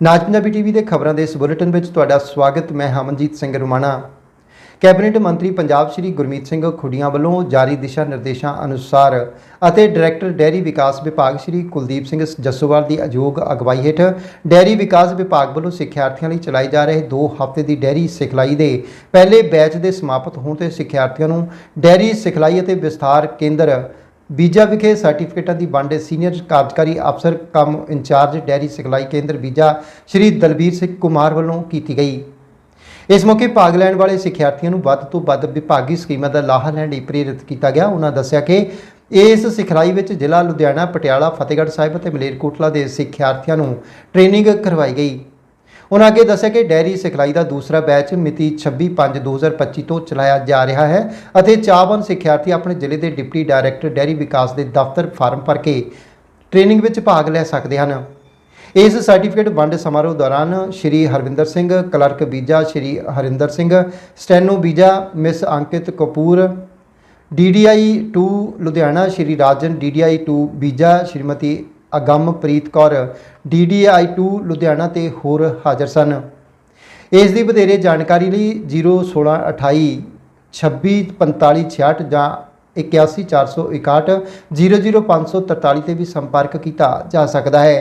ਨਾਜ Punjabi TV ਦੇ ਖਬਰਾਂ ਦੇ ਇਸ ਬੁਲੇਟਿਨ ਵਿੱਚ ਤੁਹਾਡਾ ਸਵਾਗਤ, ਮੈਂ ਹਮਨਜੀਤ ਸਿੰਘ ਰੁਮਾਣਾ। ਕੈਬਨਿਟ ਮੰਤਰੀ ਪੰਜਾਬ ਸ਼੍ਰੀ ਗੁਰਮੀਤ ਸਿੰਘ ਖੁੱਡੀਆਂ ਵੱਲੋਂ ਜਾਰੀ ਦਿਸ਼ਾ ਨਿਰਦੇਸ਼ਾਂ ਅਨੁਸਾਰ ਅਤੇ ਡਾਇਰੈਕਟਰ ਡੈਰੀ ਵਿਕਾਸ ਵਿਭਾਗ ਸ਼੍ਰੀ ਕੁਲਦੀਪ ਸਿੰਘ ਜੱਸੋਵਾਲ ਦੀ ਅਯੋਗ ਅਗਵਾਈ ਹੇਠ ਡੈਰੀ ਵਿਕਾਸ ਵਿਭਾਗ ਵੱਲੋਂ ਸਿੱਖਿਆਰਥੀਆਂ ਲਈ ਚਲਾਏ ਜਾ ਰਹੇ 2 ਹਫ਼ਤੇ ਦੀ ਡੈਰੀ ਸਿਖਲਾਈ ਦੇ ਪਹਿਲੇ ਬੈਚ ਦੇ ਸਮਾਪਤ ਹੋਣ ਤੇ ਸਿੱਖਿਆਰਥੀਆਂ ਨੂੰ ਡੈਰੀ ਸਿਖਲਾਈ ਅਤੇ ਵਿਸਥਾਰ ਕੇਂਦਰ ਬੀਜਾ ਵਿਖੇ ਸਰਟੀਫਿਕੇਟਾਂ ਦੀ ਵੰਡ ਸੀਨੀਅਰ ਕਾਰਜਕਾਰੀ ਅਫਸਰ ਕਮ ਇੰਚਾਰਜ ਡੈਰੀ ਸਿਖਲਾਈ ਕੇਂਦਰ ਬੀਜਾ ਸ਼੍ਰੀ ਦਲਬੀਰ ਸਿੰਘ ਕੁਮਾਰ ਵੱਲੋਂ ਕੀਤੀ ਗਈ। ਇਸ ਮੌਕੇ ਭਾਗ ਲੈਣ ਵਾਲੇ ਸਿੱਖਿਆਰਥੀਆਂ ਨੂੰ ਵੱਧ ਤੋਂ ਵੱਧ ਵਿਭਾਗੀ ਸਕੀਮਾਂ ਦਾ ਲਾਹਾ ਲੈਣ ਲਈ ਪ੍ਰੇਰਿਤ ਕੀਤਾ ਗਿਆ। ਉਹਨਾਂ ਦੱਸਿਆ ਕਿ ਇਸ ਸਿਖਲਾਈ ਵਿੱਚ ਜ਼ਿਲ੍ਹਾ ਲੁਧਿਆਣਾ, ਪਟਿਆਲਾ, ਫਤਿਹਗੜ੍ਹ ਸਾਹਿਬ ਅਤੇ ਮਲੇਰਕੋਟਲਾ ਦੇ ਸਿੱਖਿਆਰਥੀਆਂ ਨੂੰ ਟ੍ਰੇਨਿੰਗ ਕਰਵਾਈ ਗਈ। ਉਹਨਾਂ ਅੱਗੇ ਦੱਸਿਆ ਕਿ ਡੈਰੀ ਸਿਖਲਾਈ ਦਾ ਦੂਸਰਾ ਬੈਚ ਮਿਤੀ 26/5/2025 ਤੋਂ ਚਲਾਇਆ ਜਾ ਰਿਹਾ ਹੈ ਅਤੇ ਚਾਹਵਾਨ ਸਿੱਖਿਆਰਥੀ ਆਪਣੇ ਜ਼ਿਲ੍ਹੇ ਦੇ ਡਿਪਟੀ ਡਾਇਰੈਕਟਰ ਡੈਰੀ ਵਿਕਾਸ ਦੇ ਦਫ਼ਤਰ ਫਾਰਮ ਭਰ ਕੇ ਟ੍ਰੇਨਿੰਗ ਵਿੱਚ ਭਾਗ ਲੈ ਸਕਦੇ ਹਨ। ਇਸ ਸਰਟੀਫਿਕੇਟ ਵੰਡ ਸਮਾਰੋਹ ਦੌਰਾਨ ਸ਼੍ਰੀ ਹਰਵਿੰਦਰ ਸਿੰਘ, ਕਲਰਕ ਬੀਜਾ ਸ਼੍ਰੀ ਹਰਿੰਦਰ ਸਿੰਘ, ਸਟੈਨੋ ਬੀਜਾ, miss Ankit Kapoor DDI 2 Ludhiana Shri Rajan DDI 2 ਬੀਜਾ, ਸ਼੍ਰੀਮਤੀ ਅਗੰਮਪ੍ਰੀਤ ਕੌਰ ਡੀਡੀਆਈ 2 ਲੁਧਿਆਣਾ ਤੇ ਹੋਰ ਹਾਜ਼ਰ ਸਨ। ਇਸ ਦੀ ਵਧੇਰੇ ਜਾਣਕਾਰੀ ਲਈ 01628 264566 ਜਾਂ 81461 00543 ਤੇ ਵੀ ਸੰਪਰਕ ਕੀਤਾ ਜਾ ਸਕਦਾ ਹੈ।